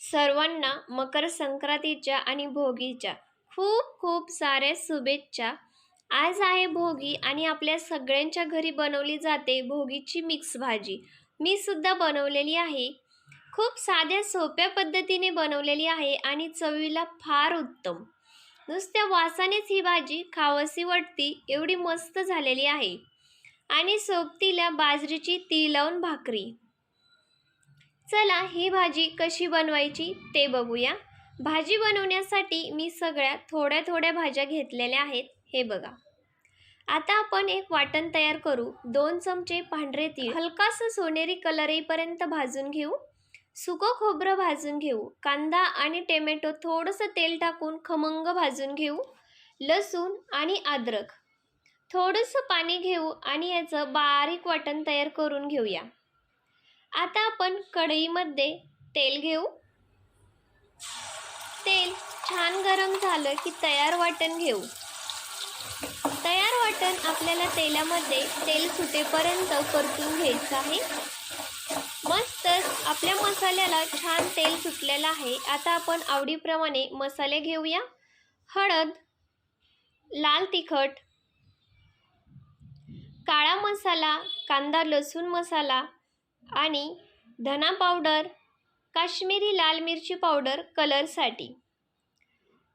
सर्वांना मकर संक्रांतीच्या आणि भोगीच्या खूप खूप साऱ्या शुभेच्छा. आज आहे भोगी आणि आपल्या सगळ्यांच्या घरी बनवली जाते भोगीची मिक्स भाजी. मी सुद्धा बनवलेली आहे. खूप साध्या सोप्या पद्धतीने बनवलेली आहे आणि चवीला फार उत्तम. नुसत्या वासानेच ही भाजी खावसी वाटती एवढी मस्त झालेली आहे. आणि सोबतीला बाजरीची ती लावून भाकरी. चला ही भाजी कशी बनवायची ते बघूया. भाजी बनवण्यासाठी मी सगळ्या थोड्या थोड्या भाज्या घेतलेल्या आहेत हे बघा. आता आपण एक वाटण तयार करू. दोन चमचे पांढरे तीळ हलकासा सोनेरी कलर येईपर्यंत भाजून घेऊ. सुकं खोबरं भाजून घेऊ. कांदा आणि टोमॅटो थोडंसं तेल टाकून खमंग भाजून घेऊ. लसूण आणि अद्रक. थोडंसं पाणी घेऊ आणि याचं बारीक वाटण तयार करून घेऊया. आता आपण कढईमध्ये तेल घेऊ. तेल छान गरम झालं की तयार वाटण घेऊ. तयार वाटण आपल्याला तेलामध्ये तेल सुटेपर्यंत परतून घ्यायचं आहे. मस्तच आपल्या मसाल्याला छान तेल सुटलेलं आहे. आता आपण आवडीप्रमाणे मसाले घेऊया. हळद लाल तिखट काळा मसाला कांदा लसूण मसाला आणि धना पावडर काश्मीरी लाल मिरची पावडर कलरसाठी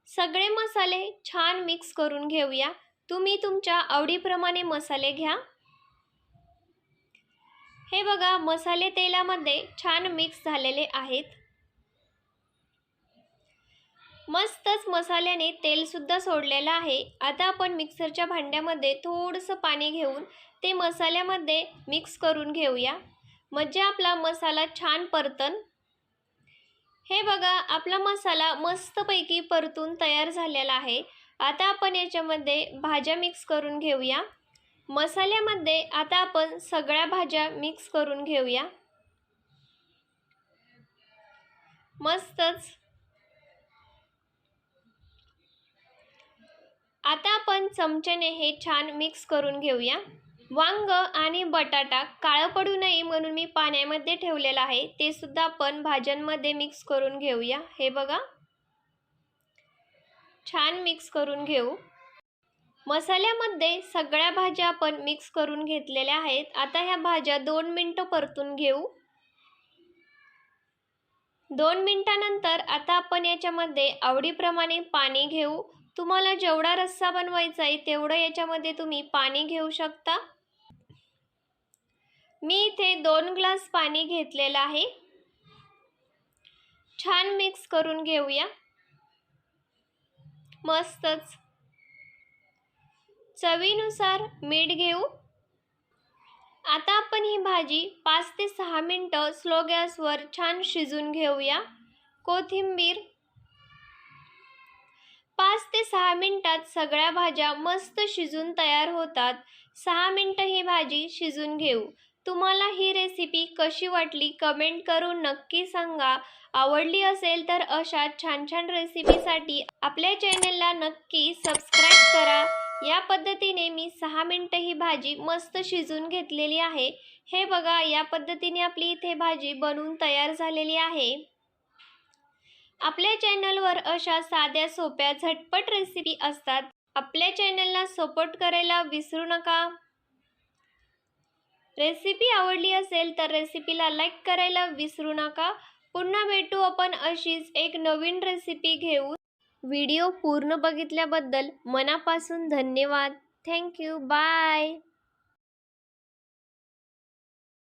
सगळे मसाले छान मिक्स करून घेऊया. तुम्ही तुमच्या आवडीप्रमाणे मसाले घ्या. हे बघा मसाले तेलामध्ये छान मिक्स झालेले आहेत. मस्तच मसाल्याने तेलसुद्धा सोडलेलं आहे. आता आपण मिक्सरच्या भांड्यामध्ये थोडंसं पाणी घेऊन ते मसाल्यामध्ये मिक्स करून घेऊया. म्हणजे आपला मसाला छान परतन. हे बघा आपला मसाला मस्तपैकी परतून तयार झालेला आहे. आता आपण याच्यामध्ये भाज्या मिक्स करून घेऊया. मसाल्यामध्ये आता आपण सगळ्या भाज्या मिक्स करून घेऊया. मस्तच. आता आपण चमच्याने हे छान मिक्स करून घेऊया. वांग आणि बटाटा काळं पडू नये म्हणून मी पाण्यामध्ये ठेवलेलं आहे. ते सुद्धा आपण भाज्यांमध्ये मिक्स करून घेऊया. हे बघा. छान मिक्स करून घेऊ. मसाल्यामध्ये सगळ्या भाज्या आपण मिक्स करून घेतलेल्या आहेत. आता ह्या भाज्या दोन मिनटं परतून घेऊ. दोन मिनटानंतर आता आपण याच्यामध्ये आवडीप्रमाणे पाणी घेऊ. तुम्हाला जेवढा रस्सा बनवायचा आहे तेवढं याच्यामध्ये तुम्ही पाणी घेऊ शकता. मी इथे दोन ग्लास पाणी घेतलेलं आहे. छान मिक्स करून घेऊया. मस्तच. चवीनुसार मीठ घेऊ. आता आपण ही भाजी पाच ते सहा मिनटं स्लो गॅसवर छान शिजून घेऊया. कोथिंबीर. पाच ते सहा मिनटात सगळ्या भाज्या मस्त शिजून तयार होतात. सहा मिनटं ही भाजी शिजून घेऊ. तुम्हाला ही रेसिपी कशी वाटली? कमेंट करून नक्की सांगा. आवडली असेल तर अशा छान छान रेसिपीसाठी आपल्या चॅनलला नक्की सबस्क्राईब करा. या पद्धतीने मी सहा मिनटं ही भाजी मस्त शिजून घेतलेली आहे. हे बघा या पद्धतीने आपली इथे भाजी बनवून तयार झालेली आहे. आपल्या चॅनलवर अशा साध्या सोप्या झटपट रेसिपी असतात. आपल्या चॅनलला सपोर्ट करायला विसरू नका. रेसिपी आवडली असेल तर रेसिपीला लाईक करायला विसरू नका. पुन्हा भेटू आपण अशीच एक नवीन रेसिपी घेऊ व्हिडिओ पूर्ण बघितल्याबद्दल मनापासून धन्यवाद. Thank you bye